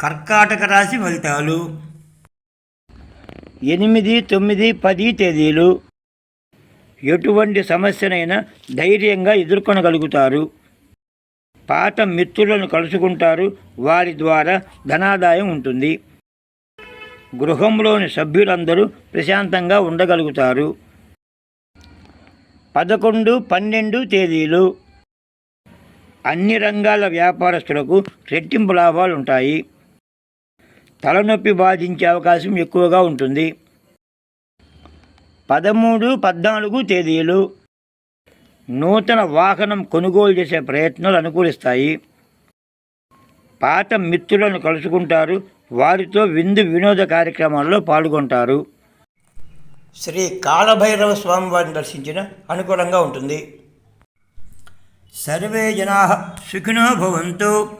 కర్కాటక రాశి ఫలితాలు. ఎనిమిది తొమ్మిది పది తేదీలు. ఎటువంటి సమస్యనైనా ధైర్యంగా ఎదుర్కొనగలుగుతారు. పాత మిత్రులను కలుసుకుంటారు. వారి ద్వారా ధనాదాయం ఉంటుంది. గృహంలోని సభ్యులందరూ ప్రశాంతంగా ఉండగలుగుతారు. పదకొండు పన్నెండు తేదీలు. అన్ని రంగాల వ్యాపారస్తులకు రెట్టింపు లాభాలు ఉంటాయి తలనొప్పి బాధించే అవకాశం ఎక్కువగా ఉంటుంది. పదమూడు పద్నాలుగు తేదీలు నూతన వాహనం కొనుగోలు చేసే ప్రయత్నాలు అనుకూలిస్తాయి. పాత మిత్రులను కలుసుకుంటారు. వారితో విందు వినోద కార్యక్రమాల్లో పాల్గొంటారు. శ్రీ కాళభైరవ స్వామి వారిని దర్శించిన అనుకూలంగా ఉంటుంది. సర్వే జనా సుఖినో భవంతు.